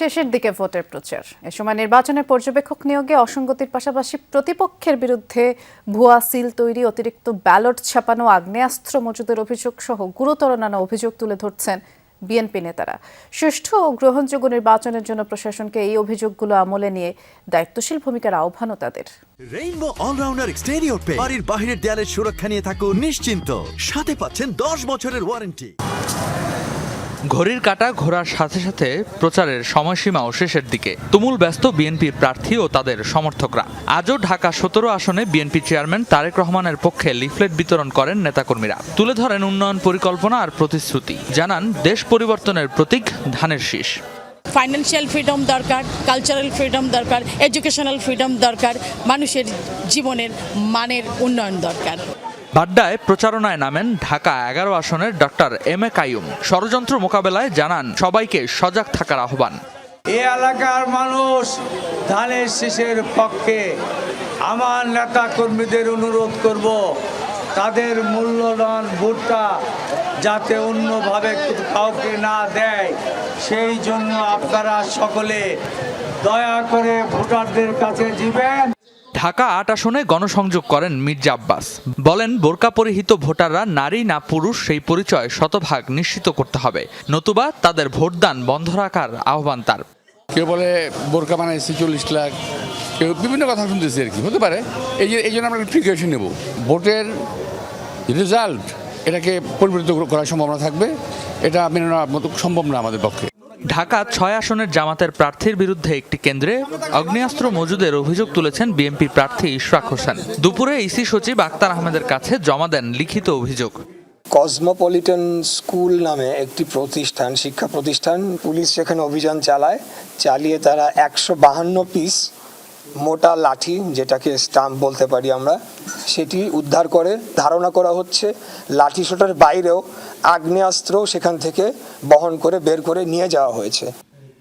শেষের দিকে ভোটের প্রচার। এ সময় নির্বাচনের পর্যবেক্ষক নিয়োগে অসঙ্গতির পাশাপাশি প্রতিপক্ষের বিরুদ্ধে ভুয়া সিল তৈরি, অতিরিক্ত ব্যালট ছাপানো, আগ্নেয়াস্ত্র মজুদের অভিযোগ সহ গুরুতর নানা অভিযোগ তুলে ধরছেন বিএনপি নেতারা। সুষ্ঠু ও গ্রহণযোগ্য নির্বাচনের জন্য প্রশাসনকে এই অভিযোগগুলো আমলে নিয়ে দায়িত্বশীল ভূমিকার আহ্বানও তাদের। রেইনবো অলরাউন্ডার এক্সটেরিয়র পে বাড়ির বাহিরের দেয়ালের সুরক্ষা নিয়ে থাকুন নিশ্চিন্ত। সাথে পাচ্ছেন দশ বছরের ওয়ারেন্টি ঘড়ির কাঁটা ঘোরার সাথে সাথে প্রচারের সময়সীমাও শেষের দিকে। তুমুল ব্যস্ত বিএনপির প্রার্থী ও তাদের সমর্থকরা। আজও ঢাকা সতেরো আসনে বিএনপি চেয়ারম্যান তারেক রহমানের পক্ষে লিফলেট বিতরণ করেন নেতাকর্মীরা। তুলে ধরেন উন্নয়ন পরিকল্পনা আর প্রতিশ্রুতি। জানান, দেশ পরিবর্তনের প্রতীক ধানের শীষ। ফাইন্যান্সিয়াল ফ্রিডম দরকার কালচারাল ফ্রিডম দরকার এডুকেশনাল ফ্রিডম দরকার, মানুষের জীবনের মানের উন্নয়ন দরকার। বাড্ডায় প্রচারণায় নামেন ঢাকা এগারো আসনের ডক্টর এম এ কাইয়ুম। ষড়যন্ত্র মোকাবেলায় জানান সবাইকে সজাগ থাকার আহ্বান। এ এলাকার মানুষ ধানের শীষের পক্ষে আমার নেতা কর্মীদের অনুরোধ করব, তাদের মূল্যবান ভোটটা যাতে অন্যভাবে কাউকে না দেয়, সেই জন্য আপনারা সকলে দয়া করে ভোটারদের কাছে যাবেন ঢাকা আট আসনে গণসংযোগ করেন মির্জা আব্বাস। বলেন বোরকা পরিহিত ভোটাররা নারী না পুরুষ সেই পরিচয় শতভাগ নিশ্চিত করতে হবে। নতুবা তাদের ভোটদান বন্ধ রাখার আহ্বান তার। কেউ বলে, বোরকা বানাইছে চল্লিশ লাখ। কেউ বিভিন্ন কথা শুনতেছি আর কি, হতে পারে। এই যে এই জন্য আমরা প্রিকশন নেব। ভোটের রেজাল্ট এটাকে পরিবর্তিত করার সম্ভাবনা থাকবে। এটা মেনে নেওয়ার মতো সম্ভব না আমাদের পক্ষে। ঢাকা ছয় আসনের জামাতের প্রার্থীর বিরুদ্ধে একটি কেন্দ্রে আগ্নেয়াস্ত্র মজুদের অভিযোগ তুলেছেন বিএনপি প্রার্থী ইশরাক হোসেন। দুপুরে ইসি সচিব আক্তার আহমেদের কাছে জমা দেন লিখিত অভিযোগ। কসমোপলিটন স্কুল নামে একটি প্রতিষ্ঠান, শিক্ষা প্রতিষ্ঠান। পুলিশ সেখানে অভিযান চালায়। চালিয়ে তারা একশো বাহান্ন পিস মোটা লাঠি যেটাকে স্টাম্প বলতে পারি আমরা সেটি উদ্ধার করে ধারণা করা হচ্ছে লাঠি শোটার বাইরেও আগ্নেয়াস্ত্র সেখান থেকে বহন করে বের করে নিয়ে যাওয়া হয়েছে।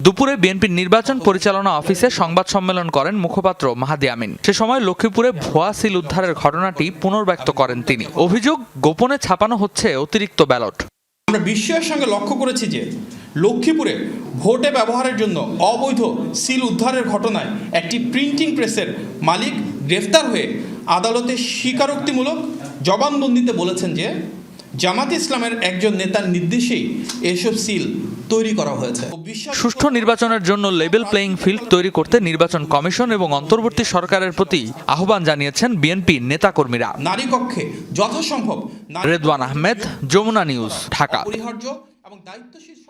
দুপুরে বিএনপির নির্বাচন পরিচালনা অফিসে সংবাদ সম্মেলন করেন মুখপাত্র মাহাদি আমিন। সে সময় লক্ষ্মীপুরে ভুয়া সিল উদ্ধারের ঘটনাটি পুনর্ব্যক্ত করেন তিনি। অভিযোগ গোপনে ছাপানো হচ্ছে অতিরিক্ত ব্যালট। আমরা বিস্ময়ের সঙ্গে লক্ষ্য করেছি যে লক্ষ্মীপুরে ভোটে ব্যবহারের জন্য অবৈধ সিল উদ্ধারের ঘটনায় একটি প্রিন্টিং প্রেসের মালিক গ্রেফতার হয়ে আদালতে স্বীকারোক্তিমূলক জবানবন্দিতে বলেছেন যে জামাত ইসলামের একজন নেতার নির্দেশেই এসব সিল তৈরি করা হয়েছে। সুষ্ঠু নির্বাচনের জন্য লেভেল প্লেয়িং ফিল্ড তৈরি করতে নির্বাচন কমিশন এবং অন্তর্বর্তী সরকারের প্রতি আহ্বান জানিয়েছেন বিএনপি নেতাকর্মীরা। নারী কক্ষে যথাসম্ভব রেদওয়ান আহমেদ যমুনা নিউজ ঢাকা। অপরিহার্য এবং দায়িত্বশীল